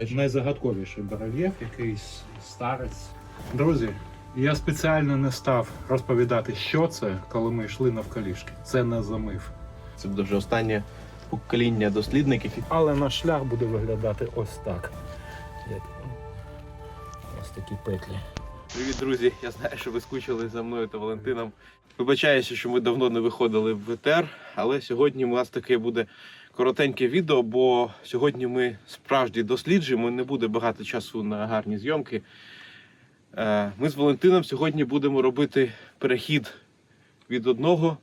Найзагадковіший барельєф, якийсь старець. Друзі, я спеціально не став розповідати, що це, коли ми йшли навколішки. Це не замив. Це буде вже останнє покоління дослідників. Але наш шлях буде виглядати ось так. Ось такі петлі. Привіт, друзі! Я знаю, що ви скучили за мною та Валентином. Вибачаюся, що ми давно не виходили в ВТР, але сьогодні у нас таке буде коротеньке відео, бо сьогодні ми справді досліджуємо, не буде багато часу на гарні зйомки. Е, Ми з Валентином сьогодні будемо робити перехід від одного,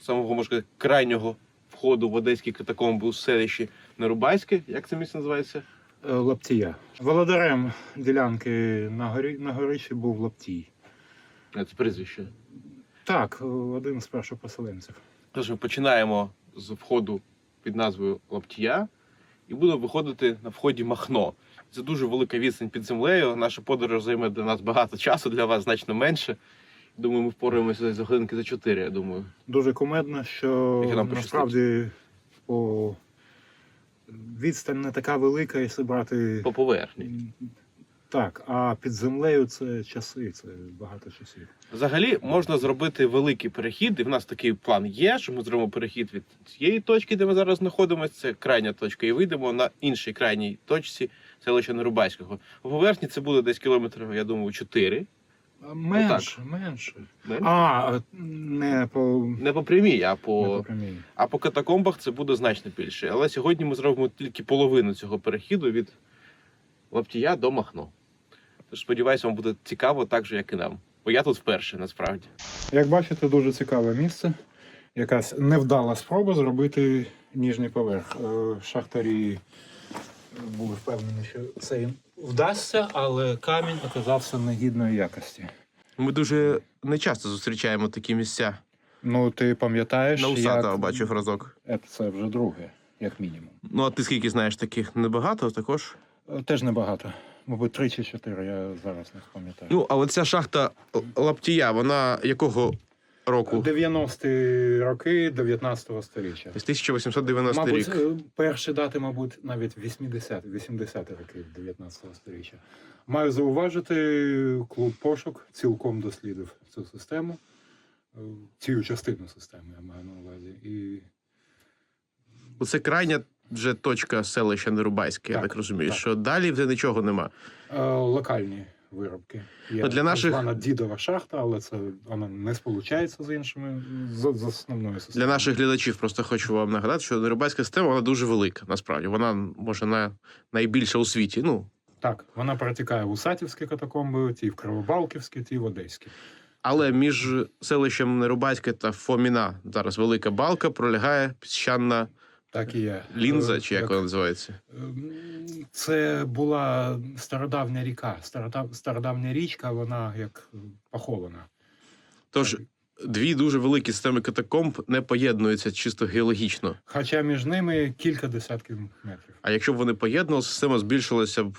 самого можна сказати, крайнього входу в одеські катакомби у селищі Нерубайське. Як це місце називається? Е, Лаптія. Володарем ділянки на, горі, на горищі був Лаптій. Е, Це прізвище. Так, один з першопоселенців. Тож ми починаємо з входу під назвою Лаптія і будемо виходити на вході Махно. Це дуже велика відстань під землею. Наша подорож займе для нас багато часу, для вас значно менше. Думаю, ми впораємося за годинки за чотири, я думаю. Дуже кумедно, що нам насправді по... відстань не така велика, якщо брати. По поверхні. Так, а під землею це часи, це багато часів. Взагалі можна зробити великий перехід, і в нас такий план є, що ми зробимо перехід від цієї точки, де ми зараз знаходимося, це крайня точка, і вийдемо на іншій крайній точці селища Нерубайського. По поверхні це буде десь кілометрів, я думаю, 4. А Менше, менше. Не, А, не по, не по прямій, а не по, по прямій. а по катакомбах це буде значно більше. Але сьогодні ми зробимо тільки половину цього перехіду від Лаптія до Махно. Тож сподіваюся, вам буде цікаво так же, як і нам. Бо я тут вперше насправді. Як бачите, дуже цікаве місце. Якась невдала спроба зробити ніжній поверх. Е, Шахтарі були впевнені, що це їм вдасться, але камінь оказався негідної якості. Ми дуже нечасто зустрічаємо такі місця. Ну, ти пам'ятаєш, На Усатого як... бачив разок. Е, Це вже друге, як мінімум. Ну, а ти скільки знаєш таких? Небагато також. Е, Теж небагато. Мабуть, три чи чотири, я зараз не пам'ятаю. Ну, але ця шахта Лаптія, вона якого року? 90-ті роки 19-го сторіччя. Тобто 1890 Мабуть, рік. е, перші дати, мабуть, навіть 80 80 років 19 сторіччя. Маю зауважити, клуб пошук цілком дослідив цю систему, е, цю частину системи я маю на увазі. І Оце крайня вже точка селища Нерубайське, я Так, розумію. так. Що далі вже нічого нема. е, локальні виробки. Є Ну, для наших- звана дідова шахта, але це вона не сполучається з іншими з, з основною Для наших глядачів просто хочу вам нагадати, що Нерубайська система вона дуже велика, насправді. Вона може на найбільша у світі. Ну, Так, вона протікає в Усатівські катакомби, ті в Кривобалківські, ті в Одеські. Але між селищем Нерубайське та Фоміна зараз велика балка пролягає піщана Так і є. лінза, Е, чи як вона називається. Ем, Це була стародавня ріка. Стародавня річка, вона як похована. Тож дві дуже великі системи катакомб не поєднуються чисто геологічно. Хоча між ними кілька десятків метрів. А якщо б вони поєднувалися, система збільшилася б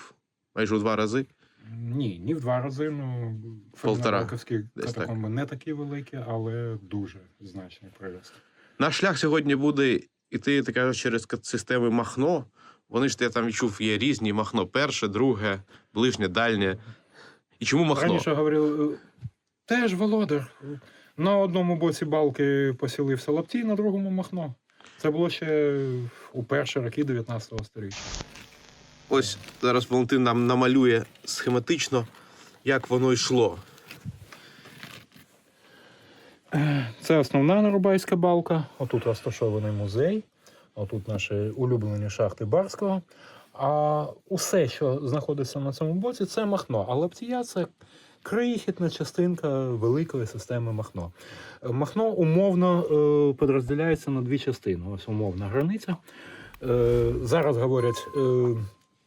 майже у два рази. Ні, ні в два рази. Ну, Полтора. Фернандовські Десь так. катакомби не такі великі, але дуже значний прирост. Наш шлях сьогодні буде іти ти кажеш, через системи Махно. Вони ж я там відчув, є різні Махно перше, друге, ближнє, дальнє. І чому Махно? Раніше говорили, е, теж володар. На одному боці балки поселився Лаптій, на другому Махно. Це було ще у перші роки 19 століття. Ось зараз Валентин нам намалює схематично, як воно йшло. Це основна Нарубайська балка. Отут розташований музей. Отут наші улюблені шахти Барського. А усе, що знаходиться на цьому боці, це Махно. А Лаптія це крихітна частинка великої системи Махно. Махно умовно е, підрозділяється на дві частини. Ось умовна границя. Е, зараз говорять е,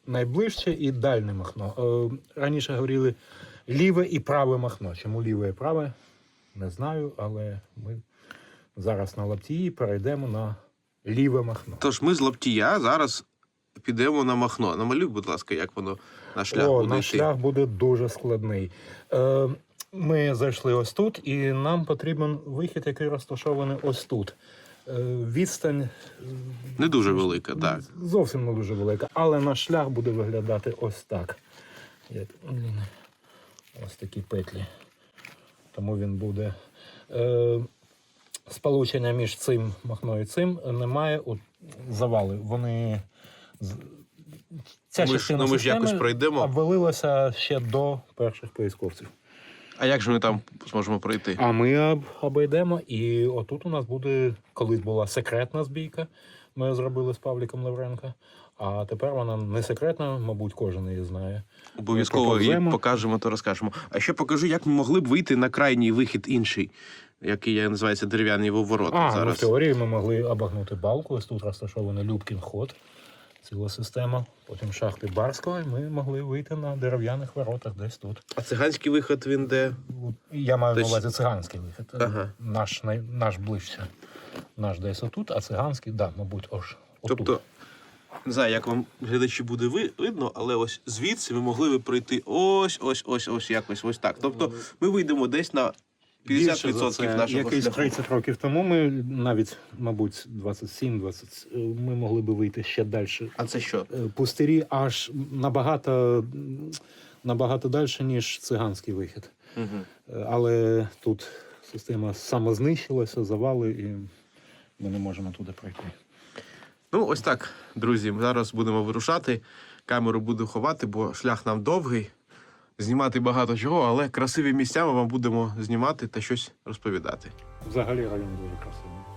найближче і дальне Махно. Е, раніше говорили ліве і праве Махно. Чому ліве і праве? Не знаю, але ми зараз на Лаптії перейдемо на ліве Махно. Тож ми з Лаптія зараз підемо на Махно. Намалюй, будь ласка, як воно на шлях О, буде наш йти. шлях буде дуже складний. Е, ми зайшли ось тут, і нам потрібен вихід, який розташований ось тут. Е, Відстань е, Не дуже велика, так. зовсім не дуже велика, але наш шлях буде виглядати ось так. Ось такі петлі. Тому він буде. Е, сполучення між цим махною і цим немає. Завали. Вони. Ця Ми ж- частина ну, ми ж якось пройдемо. обвалилася ще до перших поисковців. А як же ми там зможемо пройти? А ми обійдемо, і отут у нас буде, колись була секретна збійка. Ми зробили з Павліком Лавренко. А тепер вона не секретна, мабуть, кожен її знає. Обов'язково Поповземо. покажемо, то розкажемо. А ще покажу, як ми могли б вийти на крайній вихід інший, який називається дерев'яний ворота. А, ну, в теорії ми могли обогнути балку. Ось тут розташований Любкін ход, ціла система. Потім шахти Барського, і ми могли вийти на дерев'яних воротах десь тут. А циганський виход він де? Я маю на увазі циганський вихід. Ага. Наш, най- наш ближче. Наш десь отут, а циганський, да, мабуть, аж отут. Тобто, не знаю, як вам глядачі буде ви- видно, але ось звідси ми могли би пройти ось, ось, ось, ось якось, ось так. Тобто ми вийдемо десь на 50% Більше за це. нашого Якийсь шляху. 30 років тому ми навіть, мабуть, 27-20, е, ми могли би вийти ще далі. А це що? Е, Пустирі аж набагато, набагато далі, ніж циганський вихід. Угу. Але тут система самознищилася, завали, і ми не можемо туди пройти. Ну, ось так, друзі. Ми зараз будемо вирушати. Камеру буду ховати, бо шлях нам довгий. Знімати багато чого, але красиві місця ми вам будемо знімати та щось розповідати. Взагалі район дуже красивий.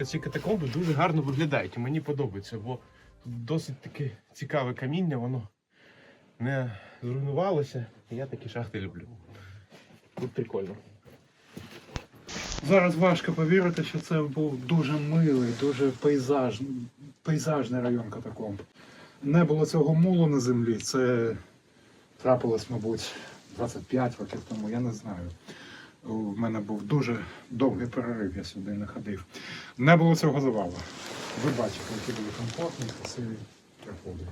Ці ці катакомби дуже гарно виглядають, і мені подобається, бо тут досить таке цікаве каміння, воно не зруйнувалося. Я такі шахти люблю. Тут прикольно. Зараз важко повірити, що це був дуже милий, дуже пейзажний, пейзажний район катакомб. Не було цього мулу на землі. Це трапилось, мабуть, 25 років тому, я не знаю. У мене був дуже довгий перерив, я сюди не ходив. Не було цього завалу. Ви бачите, які були комфортні, красиві приходи.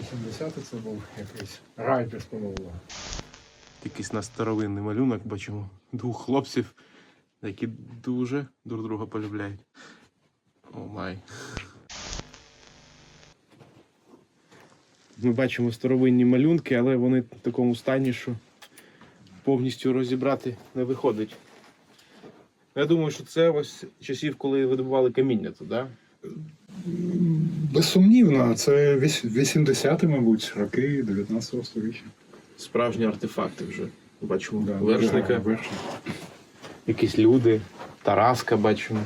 80-ті це був якийсь рай без полового. Якийсь на старовинний малюнок бачимо двох хлопців, які дуже друг друга полюбляють. О май. Ми бачимо старовинні малюнки, але вони в такому стані, що повністю розібрати не виходить. Я думаю, що це ось часів, коли видобували каміння тут, да? Безсумнівно, це 80-ті, мабуть, роки 19 століття. Справжні артефакти вже. Бачимо Да, вершника. вершник. якісь люди, Тараска бачимо.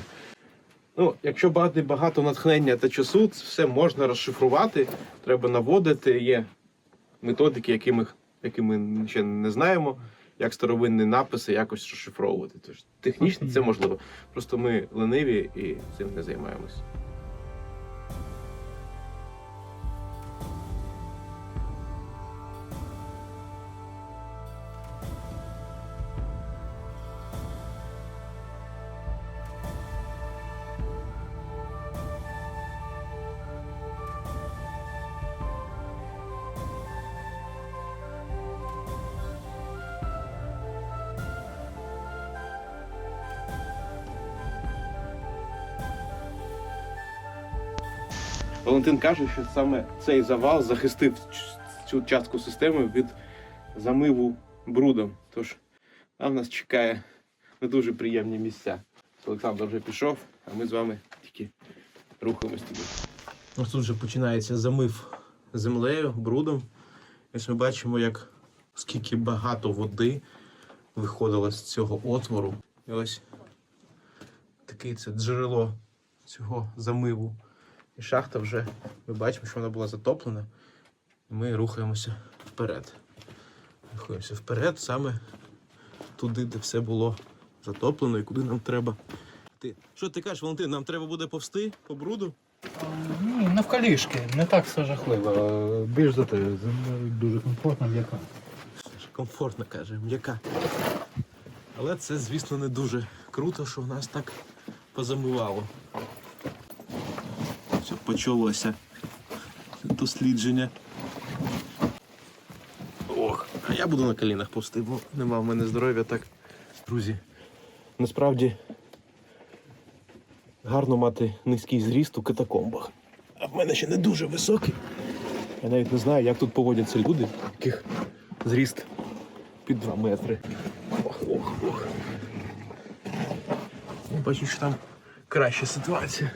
Ну, якщо багато, багато натхнення та часу, це все можна розшифрувати, треба наводити. Є методики, які ми, які ми ще не знаємо, як старовинні написи якось розшифровувати. Тож технічно це можливо. Просто ми лениві і цим не займаємось. Валентин каже, що саме цей завал захистив цю частку системи від замиву брудом. Тож там нас чекає не дуже приємні місця. Олександр вже пішов, а ми з вами тільки рухаємось туди. Ось тут вже починається замив землею, брудом. Ось ми бачимо, як скільки багато води виходило з цього отвору. І ось таке це джерело цього замиву. І шахта вже, ми бачимо, що вона була затоплена. Ми рухаємося вперед. Рухаємося вперед, саме туди, де все було затоплено і куди нам треба йти. Що ти кажеш, Валентин, нам треба буде повсти по бруду? Ні, навколішки, не так все жахливо. Більш за те, земля дуже комфортна, м'яка. Комфортно каже, м'яка. Але це, звісно, не дуже круто, що в нас так позамивало. Почалося дослідження. Ох, а я буду на колінах повсти, бо нема в мене здоров'я так. Друзі, насправді гарно мати низький зріст у катакомбах. А в мене ще не дуже високий. Я навіть не знаю, як тут поводяться люди, яких зріст під 2 метри. Ох, ох, ох. Бачу, що там краща ситуація.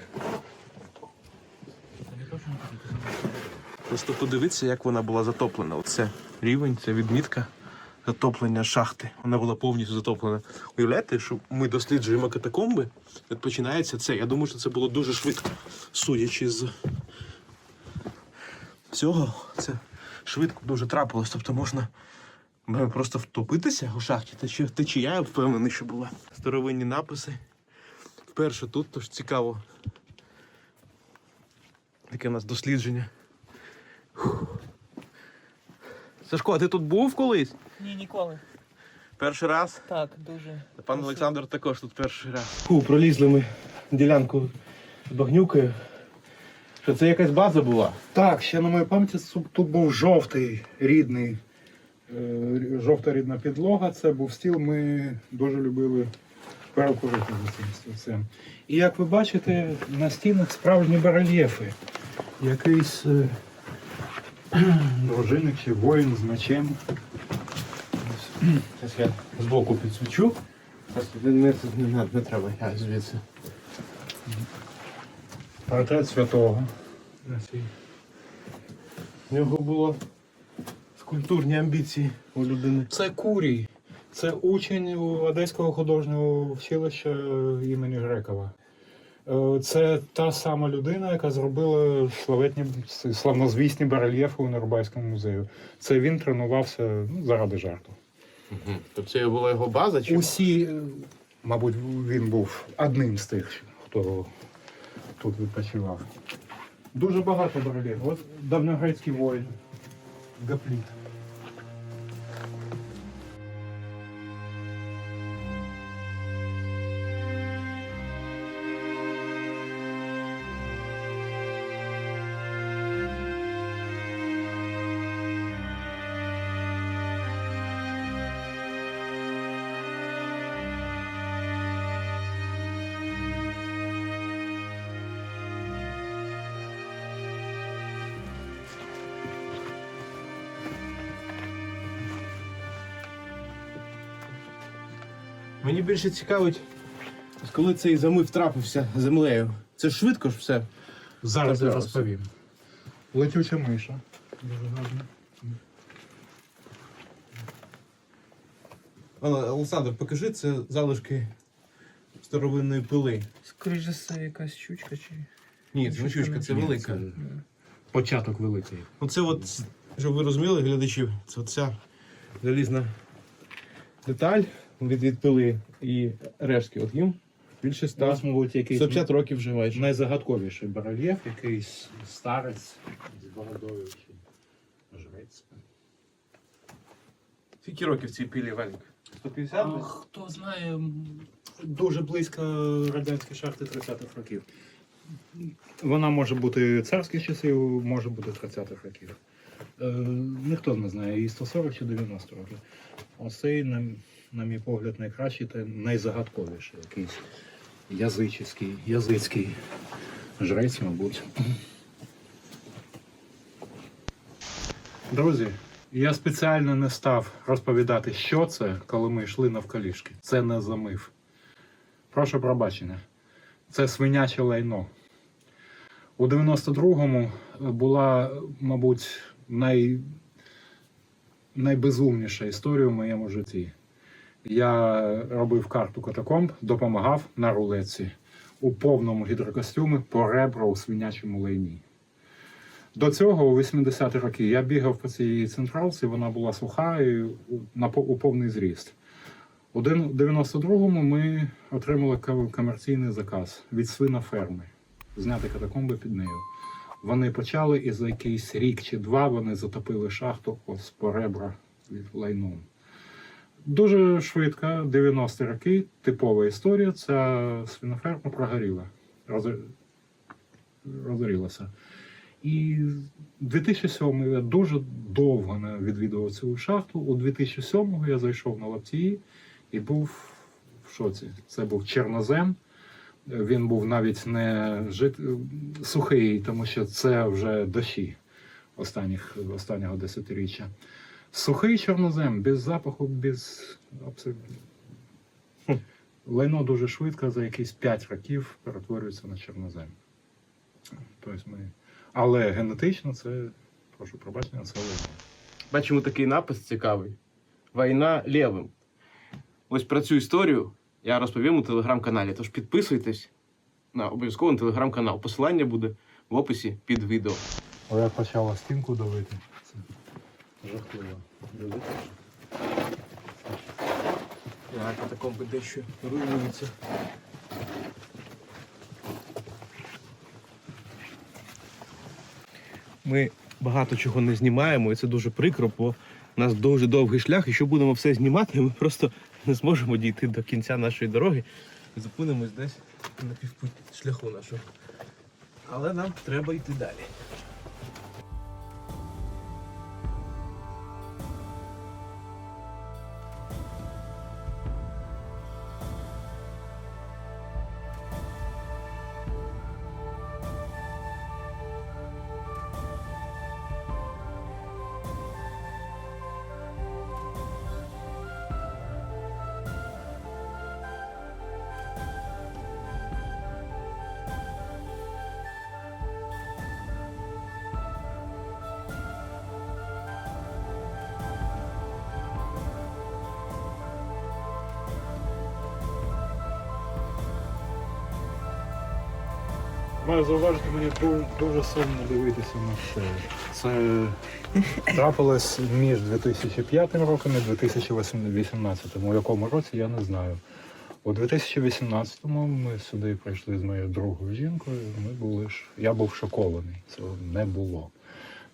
Просто подивитися, як вона була затоплена. Оце рівень, це відмітка затоплення шахти. Вона була повністю затоплена. Уявляєте, що ми досліджуємо катакомби, і починається це. Я думаю, що це було дуже швидко, судячи з всього, це швидко дуже трапилось. Тобто можна Має просто втопитися у шахті. Течія, течія, я впевнений, що була. Старовинні написи. Вперше тут, тож цікаво. Таке у нас дослідження. Сашко, а ти тут був колись? Ні, ніколи. Перший раз? Так, дуже. Пан Олександр також тут перший раз. Фу, пролізли ми ділянку з багнюкою. Що це якась база була? Так, ще на моїй пам'яті тут був жовтий рідний, е, жовта рідна підлога. Це був стіл. Ми дуже любили перекурити за цим стільцем. І як ви бачите, на стінах справжні барельєфи. Якийсь е, дружинник чи воїн з мечем. Зараз я збоку підсвічу. Не, не, не, не, не треба, я звідси. Портрет святого. У нього було скульптурні амбіції у людини. Це Курій. Це учень Одеського художнього училища імені Грекова. Е, Це та сама людина, яка зробила славетні славнозвісні барельєфи у Норбайському музею. Це він тренувався ну, заради жарту. Угу. Тобто це була його база? Чи? Усі, е, мабуть, він був одним з тих, хто тут відпочивав. Дуже багато барельєфів. От давньогрецький воїн. Гапліт. Мені більше цікавить, коли цей замив трапився землею. Це ж швидко ж все. Зараз я розповім. Летюча миша. Дуже гарно. Олександр, покажи це залишки старовинної пили. Скоріше за все, якась щучка чи. Ні, це не щучка, це велика. це Початок великий. Оце от, щоб ви розуміли, глядачі, це оця залізна деталь від, від пили і рештки. От їм більше ста. Ось, мабуть, якийсь 150 років вже майже. найзагадковіший барельєф, якийсь старець з бородою чи жрець. Скільки років цій пілі, Валік? 150? А, хто знає, м, дуже близько радянської шахти 30-х років. Вона може бути царських часів, може бути 30-х років. Е, ніхто не знає, і 140 чи 90 років. Оцей, на, на мій погляд, найкращий та найзагадковіший якийсь язичний, язицький жрець, мабуть. Друзі, я спеціально не став розповідати, що це, коли ми йшли навколішки. Це не замив. Прошу пробачення. Це свиняче лайно. У 92-му була, мабуть, най... найбезумніша історія в моєму житті. Я робив карту катакомб, допомагав на рулетці у повному гідрокостюмі по ребра у свинячому лайні. До цього, у 80-ті роки, я бігав по цій централці, вона була суха і у повний зріст. У 92-му ми отримали комерційний заказ від свиноферми зняти катакомби під нею. Вони почали і за якийсь рік чи два вони затопили шахту ось по ребра лайном. Дуже швидко, 90-ті роки, типова історія. Ця свиноферма прогоріла, роз- розорілася. І 2007 я дуже довго не відвідував цю шахту. У 2007 я зайшов на лаптії і був в шоці. Це був чорнозем. Він був навіть не жит... сухий, тому що це вже дощі останніх, останнього десятиріччя. Сухий чорнозем, без запаху, без абсолютно. Лайно дуже швидко за якісь 5 років перетворюється на чорнозем. Тобто ми... Але генетично це, прошу пробачення, це лайно. Бачимо такий напис цікавий. Війна лівим. Ось про цю історію я розповім у телеграм-каналі. Тож підписуйтесь на обов'язково на телеграм-канал. Посилання буде в описі під відео. О, я почала стінку давити. Це жахливо. Так, катакомби дещо руйнуються. Ми багато чого не знімаємо, і це дуже прикро, бо у нас дуже довгий шлях, і що будемо все знімати, ми просто не зможемо дійти до кінця нашої дороги і зупинимось десь на півпуть шляху нашого. Але нам треба йти далі. Маю зауважити, мені дуже, дуже сумно дивитися на це. Це трапилось між 2005 роком і 2018, у якому році я не знаю. У 2018-му ми сюди прийшли з моєю другою жінкою. Ми були ж. Я був шокований. Цього не було.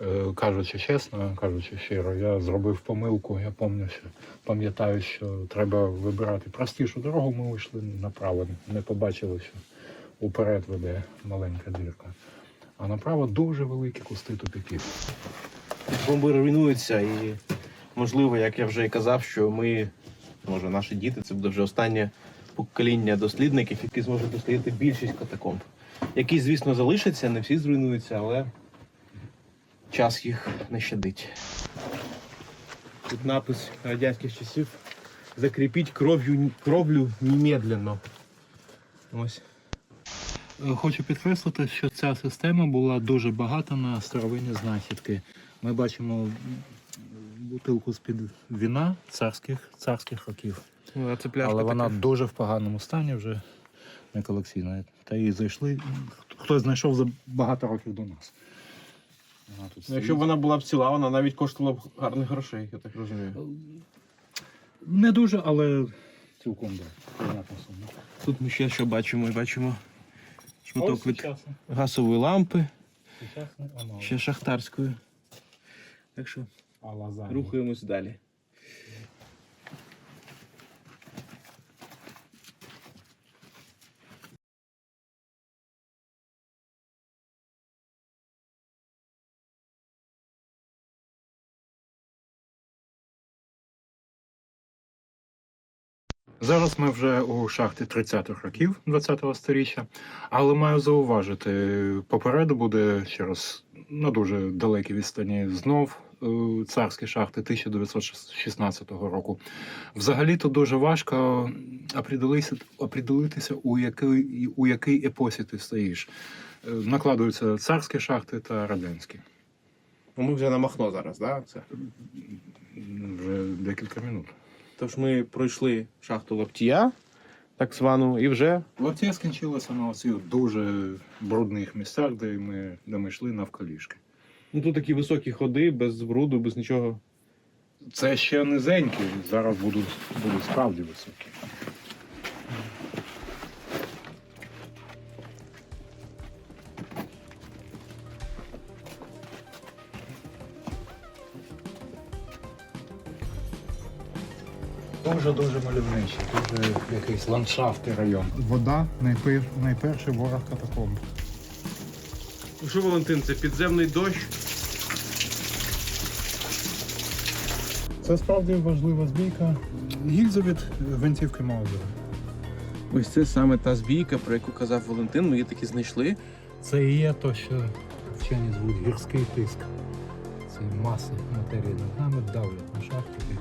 Е, Кажучи чесно, кажучи щиро, я зробив помилку. Я пам'ятаю, пам'ятаю, що треба вибирати простішу дорогу. Ми вийшли направо, не побачили, що уперед веде маленька дірка. А направо дуже великі кусти тупіків. Бомби руйнуються, і можливо, як я вже і казав, що ми, може, наші діти, це буде вже останнє покоління дослідників, які зможуть дослідити більшість катакомб. Які, звісно, залишаться, не всі зруйнуються, але час їх не щадить. Тут напис радянських часів закріпіть кров'ю, кровлю немедленно. Ось. Е, Хочу підкреслити, що ця система була дуже багата на старовинні знахідки. Ми бачимо бутилку з-під віна царських, царських років. Ну, а це пляшка Але вона така. дуже в поганому стані вже не колекційна. Та її зайшли. Хтось знайшов за багато років до нас. Вона тут Ну, Якщо б стоїть. вона була б ціла, вона навіть коштувала б гарних грошей, я так розумію. Не дуже, але цілком да. Тут ми ще що бачимо? і Бачимо шматок від газової лампи, ще шахтарської. Так що рухаємось далі. Зараз ми вже у шахті 30-х років 20-го сторіччя, але маю зауважити, попереду буде через на дуже далекій відстані знов е, царські шахти 1916 року. Взагалі то дуже важко оприділитися, у який, у якій епосі ти стоїш. Е, Накладуються царські шахти та радянські. Ну, ми вже на Махно зараз, да? Це. Вже декілька минут. Тож ми пройшли шахту Лаптія, так звану, і вже Лаптія скінчилася на оцих дуже брудних місцях, де ми, де ми йшли навколішки. ну, тут такі високі ходи, без бруду, без нічого. Це ще низенькі, зараз будуть, будуть справді високі. Дуже-дуже мальовничий, дуже якийсь ландшафтний район. Вода найпер... найперший ворог катакомб. Ну що, Валентин, це підземний дощ. Це справді важлива збійка. Гільза від гвинтівки Маузера. Ось це саме та збійка, про яку казав Валентин. Ми її таки знайшли. Це і є то, що вчені звуть гірський тиск. Ці маси матерії над нами давлять на шахті.